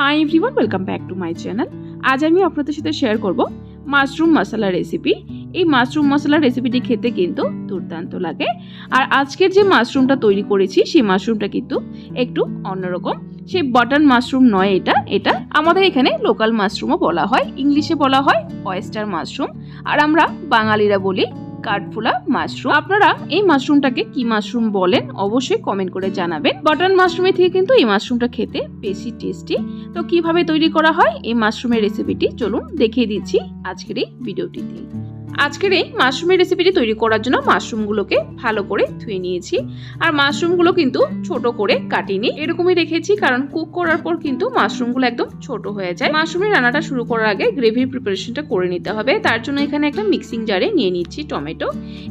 Hi everyone welcome back to my channel আজ আমি আপনাদের সাথে শেয়ার করব মাশরুম মশলা রেসিপি এই মাশরুম মশলা রেসিপিটি খেতে কিন্তু দুর্দান্ত লাগে। আর আজকের যে মাশরুমটা তৈরি করেছি, সেই মাশরুমটা কিন্তু একটু অন্যরকম। সেই বাটন মাশরুম নয় এটা এটা আমাদের এখানে লোকাল মাশরুমও বলা হয়। ইংলিশে বলা হয় অয়েস্টার মাশরুম আর আমরা বাঙালিরা বলি কাঠফুলা মাশরুম। আপনারা এই মাশরুমটাকে কি মাশরুম বলেন অবশ্যই কমেন্ট করে জানাবেন। বাটার মাশরুমের থেকে কিন্তু এই মাশরুমটা খেতে বেশি টেস্টি তো কীভাবে তৈরি করা হয় এই মাশরুমের রেসিপিটি চলুন দেখিয়ে দিচ্ছি আজকের এই ভিডিওটিতে আজকের এই মাশরুমের রেসিপিটি তৈরি করার জন্য মাশরুমগুলোকে ভালো করে ধুয়ে নিয়েছি। আর মাশরুমগুলো কিন্তু ছোট করে কাটিনি। এরকমই রেখেছি কারণ কুক করার পর কিন্তু মাশরুমগুলো একদম ছোট হয়ে যায়। মাশরুমের রান্নাটা শুরু করার আগে গ্রেভির প্রিপারেশনটা করে নিতে হবে। তার জন্য এখানে একটা মিক্সিং জারে নিয়ে নিচ্ছি টমেটো।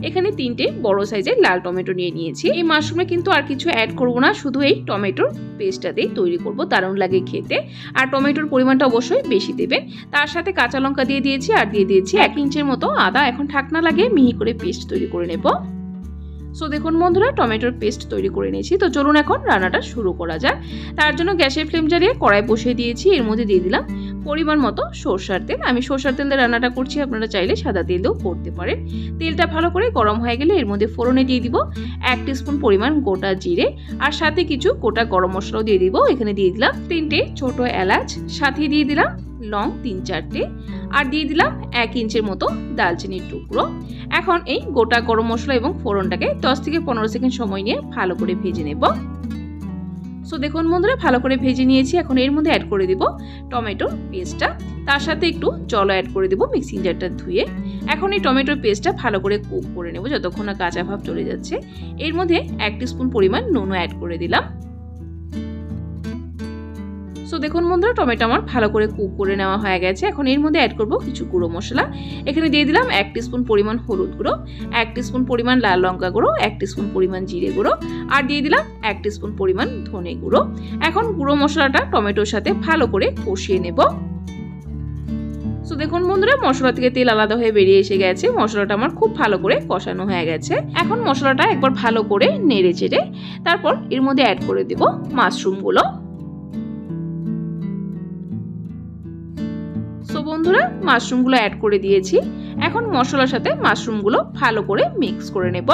এখানে তিনটে বড় সাইজের লাল টমেটো নিয়ে নিয়েছি। এই মাশরুমে কিন্তু আর কিছু অ্যাড করব না, শুধু এই টমেটোর পেস্টটাতেই তৈরি করব, দারুণ লাগে খেতে। আর টমেটোর পরিমাণটা অবশ্যই বেশি দেবেন তার সাথে কাঁচা লঙ্কা দিয়ে দিয়েছি, আর দিয়ে দিয়েছি এক ইঞ্চের মতো আদা এখন ঢাকনা লাগিয়ে মিহি করে পেস্ট তৈরি করে নেব। সো দেখুন বন্ধুরা, টমেটোর পেস্ট তৈরি করে নিয়েছি। তো চলুন এখন রান্নাটা শুরু করা যাক। তার জন্য গ্যাসের ফ্লেম জ্বালিয়ে কড়াই বসিয়ে দিয়েছি। এর মধ্যে দিয়ে দিলাম পরিমাণ মতো সরষার তেল। আমি সরষার তেল দিয়ে রান্নাটা করছি। আপনারা চাইলে সাদা তেল দিয়েও করতে পারেন। তেলটা ভালো করে গরম হয়ে গেলে এর মধ্যে ফোড়নে দিয়ে দিব এক স্পুন পরিমাণ গোটা জিরে আর সাথে কিছু গোটা গরম মশলাও দিয়ে দিব। এখানে দিয়ে দিলাম তিনটে ছোট এলাচ, সাথে দিয়ে দিলাম লং তিন চারটে আর দিয়ে দিলাম এক ইঞ্চের মতো দালচিনির টুকরো। এখন এই গোটা গরম মশলা এবং ফোড়নটাকে দশ থেকে পনেরো সেকেন্ড সময় নিয়ে ভালো করে ভেজে নেব। সো দেখুন বন্ধুরা, ভালো করে ভেজে নিয়েছি। এখন এর মধ্যে অ্যাড করে দিব টমেটোর পেস্টটা তার সাথে একটু জল অ্যাড করে দেবো মিক্সিং জারটা ধুয়ে। এখন এই টমেটোর পেস্টটা ভালো করে কুক করে নেব, যতক্ষণ না কাঁচা ভাব চলে যাচ্ছে। এর মধ্যে এক স্পুন পরিমাণ নুনও অ্যাড করে দিলাম। সো দেখুন বন্ধুরা, টমেটো আমার ভালো করে কুক করে নেওয়া হয়ে গেছে। এখন এর মধ্যে অ্যাড করব কিছু গুঁড়ো মশলা। এখানে দিয়ে দিলাম এক স্পুন পরিমাণ হলুদ গুঁড়ো, এক স্পুন পরিমাণ লাল লঙ্কা গুঁড়ো, এক স্পুন পরিমাণ জিরে গুঁড়ো আর দিয়ে দিলাম এক স্পুন পরিমাণ ধনে গুঁড়ো। এখন গুঁড়ো মশলাটা টমেটোর সাথে ভালো করে কষিয়ে নেব। সো দেখুন বন্ধুরা, মশলা থেকে তেল আলাদা হয়ে বেরিয়ে এসে গেছে। মশলাটা আমার খুব ভালো করে কষানো হয়ে গেছে। এখন মশলাটা একবার ভালো করে নেড়ে চেড়ে তারপর এর মধ্যে অ্যাড করে দেব মাশরুমগুলো। বন্ধুরা মাশরুমগুলো অ্যাড করে দিয়েছি। এখন মশলার সাথে মাশরুমগুলো ভালো করে মিক্স করে নেব।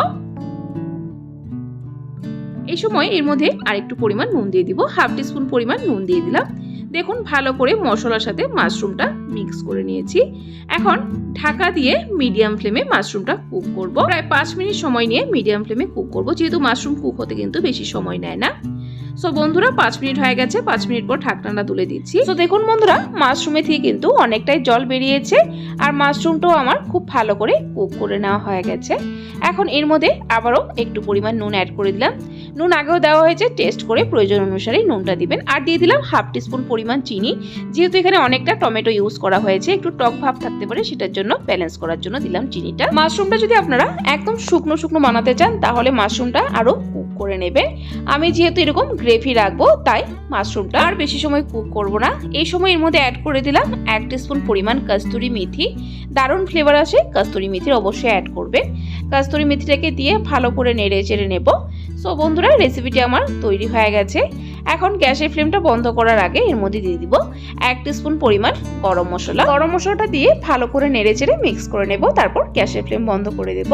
এই সময় এর মধ্যে আরেকটু পরিমাণ নুন দিয়ে দিব। হাফ টিস্পুন পরিমাণ নুন দিয়ে দিলাম। দেখুন, ভালো করে মশলার সাথে মাশরুমটা মিক্স করে নিয়েছি। এখন ঢাকা দিয়ে মিডিয়াম ফ্লেমে মাশরুমটা কুক করব। প্রায় পাঁচ মিনিট সময় নিয়ে মিডিয়াম ফ্লেমে কুক করব। যেহেতু মাশরুম কুক হতে কিন্তু বেশি সময় নেয় না। সো বন্ধুরা, পাঁচ মিনিট হয়ে গেছে, পাঁচ মিনিট পর ঢাকনাটা তুলে দিচ্ছি। তো দেখুন বন্ধুরা মাশরুমে থেকে কিন্তু অনেকটাই জল বেরিয়েছে, আর মাশরুমটাও আমার খুব ভালো করে কুক করে নেওয়া হয়ে গেছে। এখন এর মধ্যে আবারও একটু পরিমাণ নুন অ্যাড করে দিলাম। নুন আগেও দেওয়া হয়েছে টেস্ট করে প্রয়োজন অনুসারে নুনটা দিবেন। আর দিয়ে দিলাম হাফ টিস্পুন পরিমাণ চিনি। যেহেতু এখানে অনেকটা টমেটো ইউজ করা হয়েছে, একটু টক ভাব থাকতে পারে, সেটার জন্য ব্যালেন্স করার জন্য দিলাম চিনিটা। মাশরুমটা যদি আপনারা একদম শুকনো শুকনো বানাতে চান, তাহলে মাশরুমটা আরও কুক করে নেবেন। আমি যেহেতু এরকম গ্রেভি রাখব, তাই মাশরুমটা আর বেশি সময় কুক করব না। এই সময় এর মধ্যে অ্যাড করে দিলাম এক স্পুন পরিমাণ কস্তুরি মেথি। দারুণ ফ্লেভার আসে, কস্তুরি মেথির অবশ্যই অ্যাড করবেন। কস্তুরি মেথিটাকে দিয়ে ভালো করে নেড়ে চেড়ে নেব। সো বন্ধুরা রেসিপিটি আমার তৈরি হয়ে গেছে। এখন গ্যাসের ফ্লেমটা বন্ধ করার আগে এর মধ্যে দিয়ে দিব এক স্পুন পরিমাণ গরম মশলা। গরম মশলাটা দিয়ে ভালো করে নেড়ে চেড়ে মিক্স করে নেব, তারপর গ্যাসের ফ্লেম বন্ধ করে দেব।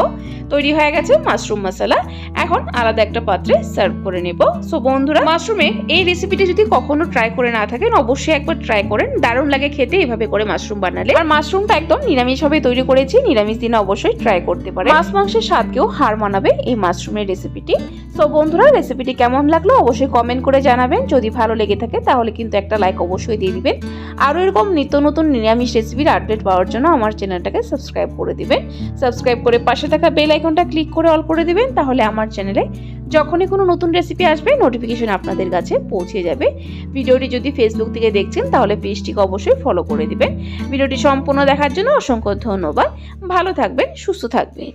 তৈরি হয়ে গেছে মাশরুম মশলা এখন আলাদা একটা পাত্রে সার্ভ করে নেব। সো বন্ধুরা মাশরুমের এই রেসিপিটি যদি কখনো ট্রাই করে না থাকেন, অবশ্যই একবার ট্রাই করেন। দারুণ লাগে খেতে এভাবে করে মাশরুম বানালে। আর মাশরুমটা একদম নিরামিষভাবে তৈরি করেছি, নিরামিষ দিনে অবশ্যই ট্রাই করতে পারেন। মাছ মাংসের স্বাদকেও হার মানাবে এই মাশরুমের রেসিপিটি সো বন্ধুরা রেসিপিটি কেমন লাগল অবশ্যই কমেন্ট করে জানাবেন। যদি ভালো লেগে থাকে, তাহলে কিন্তু একটা লাইক অবশ্যই দিয়ে দিবেন। আরও এরকম নিত্য নতুন নিরামিষ রেসিপির আপডেট পাওয়ার জন্য আমার চ্যানেলটাকে সাবস্ক্রাইব করে দিবেন। সাবস্ক্রাইব করে পাশে থাকা বেল আইকনটা ক্লিক করে অল করে দিবেন, তাহলে আমার চ্যানেলে যখনই কোনো নতুন রেসিপি আসবে নোটিফিকেশন আপনাদের কাছে পৌঁছে যাবে। ভিডিওটি যদি ফেসবুক থেকে দেখছেন, তাহলে পেজটিকে অবশ্যই ফলো করে দিবেন। ভিডিওটি সম্পূর্ণ দেখার জন্য অসংখ্য ধন্যবাদ। ভালো থাকবেন, সুস্থ থাকবেন।